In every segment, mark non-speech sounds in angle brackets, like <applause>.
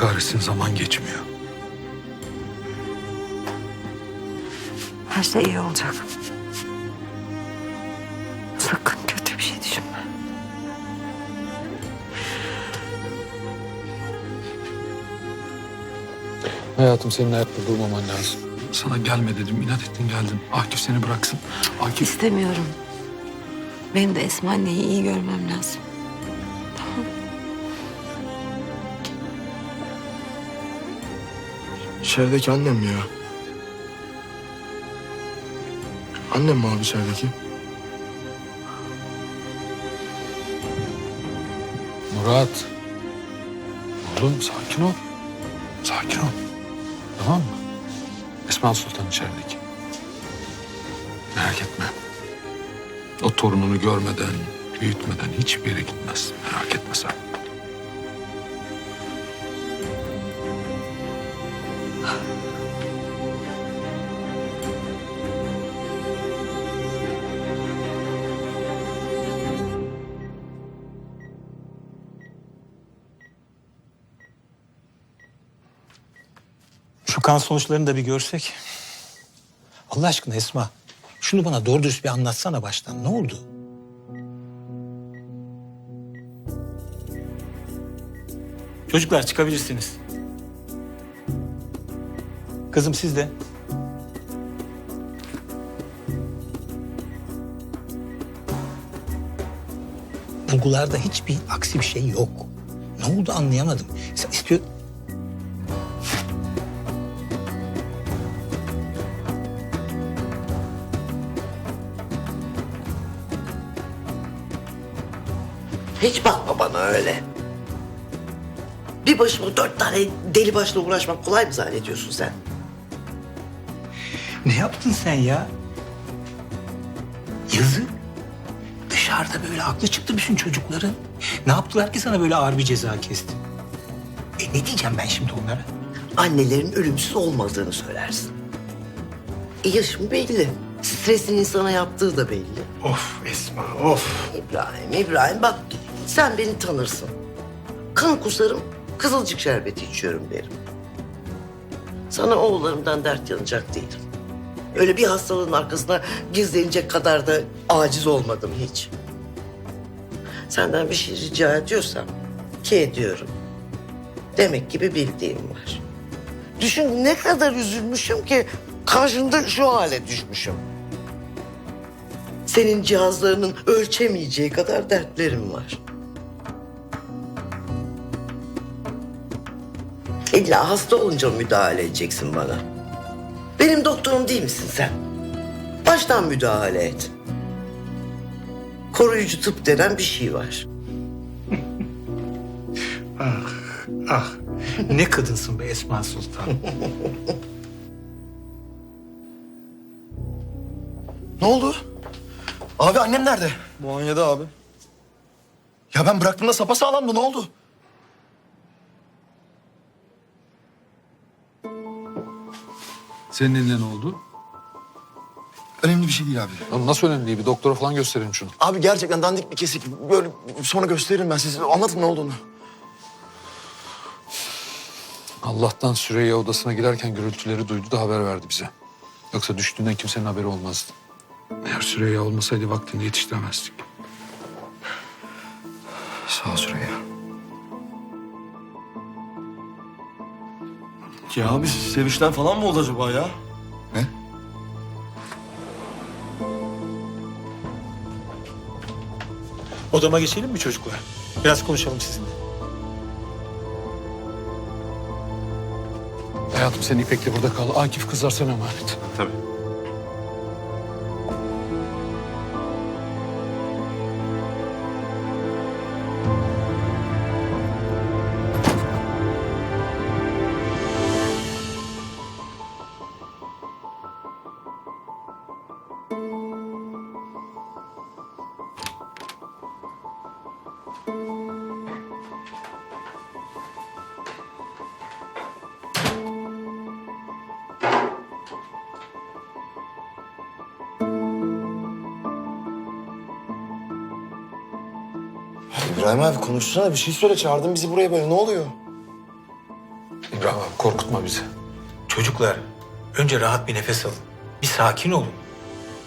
kahretsin zaman geçmiyor. Her şey iyi olacak. Sakın kötü bir şey düşünme. Hayatım senin ayakta durmaman lazım. Sana gelme dedim, inat ettin geldin. Akif seni bıraksın. Akif İstemiyorum. Benim de Esma anneyi iyi görmem lazım. İçerideki annem mi ya? Annem mi abi içerideki? Murat. oğlum sakin ol. Sakin ol. Tamam mı? Esma Sultan içerideki. Merak etme. O torununu görmeden, büyütmeden hiçbir yere gitmez. Merak etme sen. Şu kan sonuçlarını da bir görsek. Allah aşkına Esma. Şunu bana doğru dürüst bir anlatsana baştan. Ne oldu? Çocuklar çıkabilirsiniz. Kızım siz de. Bulgularda hiçbir aksi bir şey yok. Ne oldu anlayamadım. Sen istiyor... Hiç bakma bana öyle. Bir başıma dört tane deli başla uğraşmak kolay mı zannediyorsun sen? Ne yaptın sen ya? Yazık. Dışarıda böyle aklı çıktı bütün çocukların. Ne yaptılar ki sana böyle ağır bir ceza kesti? E ne diyeceğim ben şimdi onlara? Annelerin ölümsüz olmadığını söylersin. E yaşım belli. Stresin insana yaptığı da belli. Of Esma of. İbrahim, İbrahim bak sen beni tanırsın. Kan kusarım, kızılcık şerbeti içiyorum derim. Sana oğullarımdan dert yanacak değilim. Öyle bir hastalığın arkasına gizlenecek kadar da aciz olmadım hiç. Senden bir şey rica ediyorsam ki ediyorum. Demek ki bir bildiğim var. Düşün ne kadar üzülmüşüm ki karşında şu hale düşmüşüm. Senin cihazlarının ölçemeyeceği kadar dertlerim var. İlla hasta olunca müdahale edeceksin bana. Benim doktorum değil misin sen? Baştan müdahale et. Koruyucu tıp denen bir şey var. <laughs> Ah ne kadınsın be Esma Sultan. Ne oldu? Abi annem nerede? Muayenede abi. Ya ben bıraktığımda sapasağlamdı ne oldu? Senin eline ne oldu? Önemli bir şey değil abi. Lan nasıl önemli değil? Bir doktora falan gösterin şunu. Abi gerçekten dandik bir kesik. Böyle sonra gösteririm ben size. Anlatın ne olduğunu. Allah'tan Süreyya odasına girerken gürültüleri duydu da haber verdi bize. Yoksa düştüğünden kimsenin haberi olmazdı. Eğer Süreyya olmasaydı vaktinde yetiştiremezdik. Sağ ol Süreyya. Ya abi sevişten falan mı oldu acaba ya? Ne? Odama geçelim mi çocuklar? Biraz konuşalım sizinle. Hayatım sen İpek'le burada kal. Akif kızlar sana emanet. Tabii. İbrahim abi konuşsana bir şey söyle çağırdın bizi buraya böyle ne oluyor? korkutma bizi. Çocuklar önce rahat bir nefes alın. Bir sakin olun.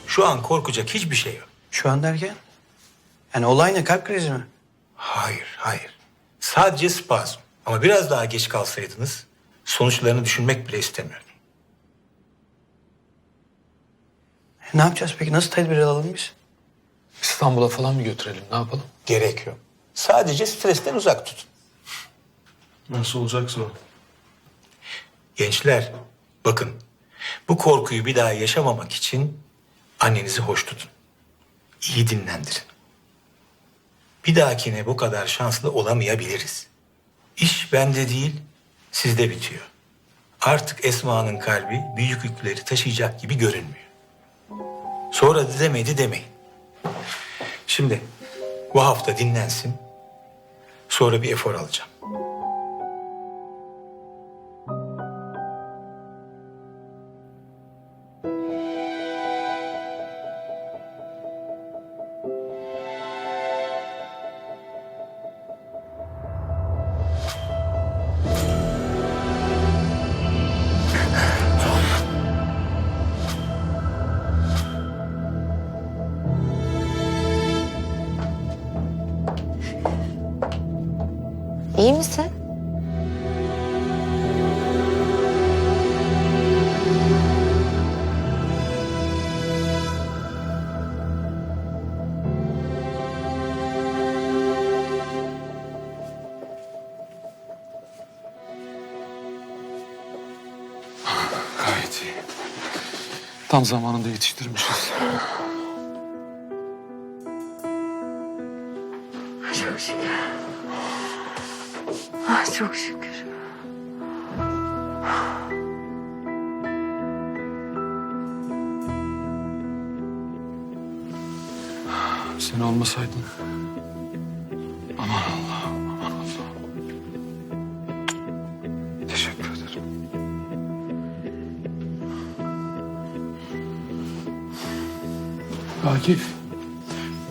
Şu an korkacak hiçbir şey yok. Şu an derken? Yani olay ne? Kalp krizi mi? Hayır, hayır. Sadece spazm. Ama biraz daha geç kalsaydınız sonuçlarını düşünmek bile istemiyorum. Ne yapacağız peki? Nasıl tedbir alalım biz? İstanbul'a falan mı götürelim? Ne yapalım? Gerek yok. Sadece stresten uzak tutun. Nasıl olacaksa o. Gençler, bakın. Bu korkuyu bir daha yaşamamak için annenizi hoş tutun. İyi dinlendirin. Bir dahakine bu kadar şanslı olamayabiliriz. İş bende değil, sizde bitiyor. Artık Esma'nın kalbi büyük yükleri taşıyacak gibi görünmüyor. Sonra da demedi demeyin. Şimdi bu hafta dinlensin. Sonra bir efor alacağım. İyi misin? Gayet iyi. Tam zamanında yetiştirmişiz. Çok şükür. Sen olmasaydın. Aman Allah'ım, aman Allah'ım. Teşekkür ederim. Akif.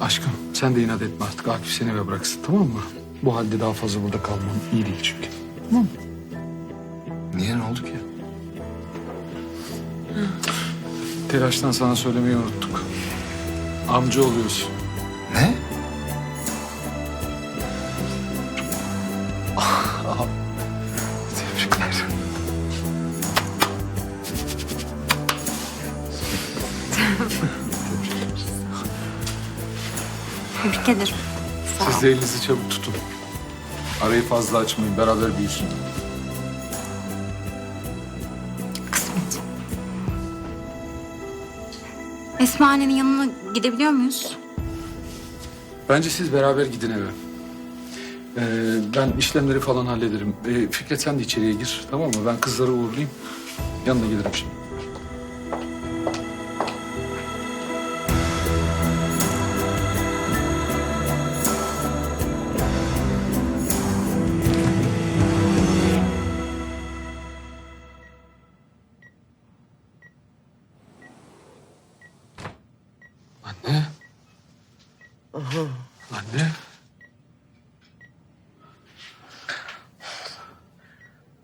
Aşkım sen de inat etme artık. Akif seni eve bıraksın tamam mı? Bu halde daha fazla burada kalmam iyi değil çünkü. Niye ne oldu ki? Telaştan sana söylemeyi unuttuk. Amca oluyorsun. Ne? Tebrikler. Tebrik ederim. Siz de elinizi çabuk tutun. Arayı fazla açmayın. Beraber büyüsün. Kısmet. Esma annenin yanına gidebiliyor muyuz? Bence siz beraber gidin eve. Ee, ben işlemleri falan hallederim. Ee, Fikret sen de içeriye gir tamam mı? Ben kızları uğurlayayım. Yanına gelirim şimdi. Anne.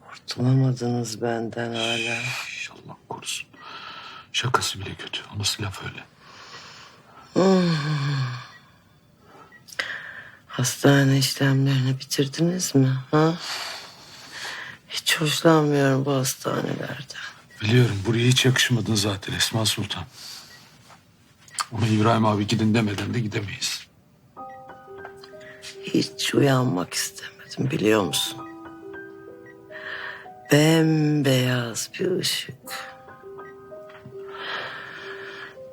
Kurtulamadınız benden hala. Allah korusun. Şakası bile kötü. O nasıl laf öyle? Hastane işlemlerini bitirdiniz mi? Ha? Hiç hoşlanmıyorum bu hastanelerden. Biliyorum buraya hiç yakışmadın zaten Esma Sultan. Ama İbrahim abi gidin demeden de gidemeyiz. Hiç uyanmak istemedim biliyor musun? Bembeyaz bir ışık.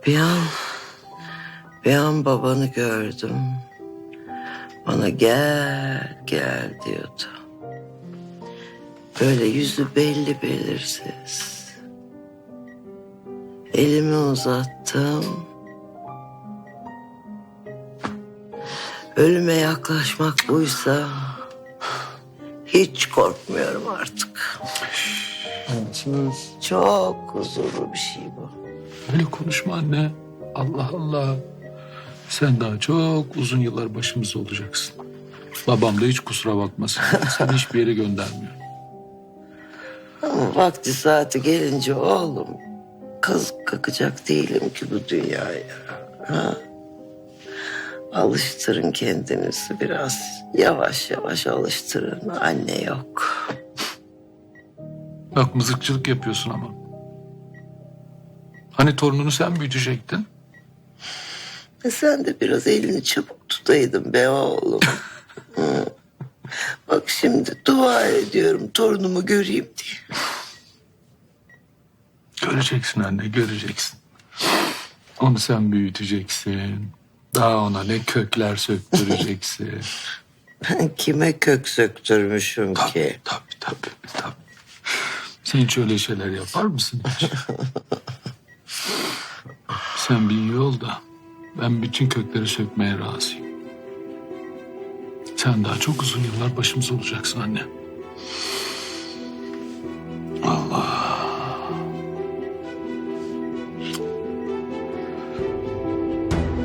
Bir an, bir an babanı gördüm. Bana gel, gel diyordu. Böyle yüzü belli belirsiz. Elimi uzattım. Ölüme yaklaşmak buysa hiç korkmuyorum artık. Çok huzurlu bir şey bu. Öyle konuşma anne. Allah Allah. Sen daha çok uzun yıllar başımızda olacaksın. Babam da hiç kusura bakmasın. Seni <laughs> hiçbir yere göndermiyor. Ama vakti saati gelince oğlum kaz kakacak değilim ki bu dünyaya. Ha? Alıştırın kendinizi biraz. Yavaş yavaş alıştırın. Anne yok. Bak mızıkçılık yapıyorsun ama. Hani torununu sen büyütecektin? E sen de biraz elini çabuk tutaydın be oğlum. <laughs> Hı. Bak şimdi dua ediyorum torunumu göreyim diye. Göreceksin anne, göreceksin. Onu sen büyüteceksin. <laughs> Daha ona ne kökler söktüreceksin. Ben kime kök söktürmüşüm tabii, ki? tabii, tabii, tabii. Sen hiç öyle şeyler yapar mısın hiç? sen bir iyi ol da ben bütün kökleri sökmeye razıyım. Sen daha çok uzun yıllar başımız olacaksın anne.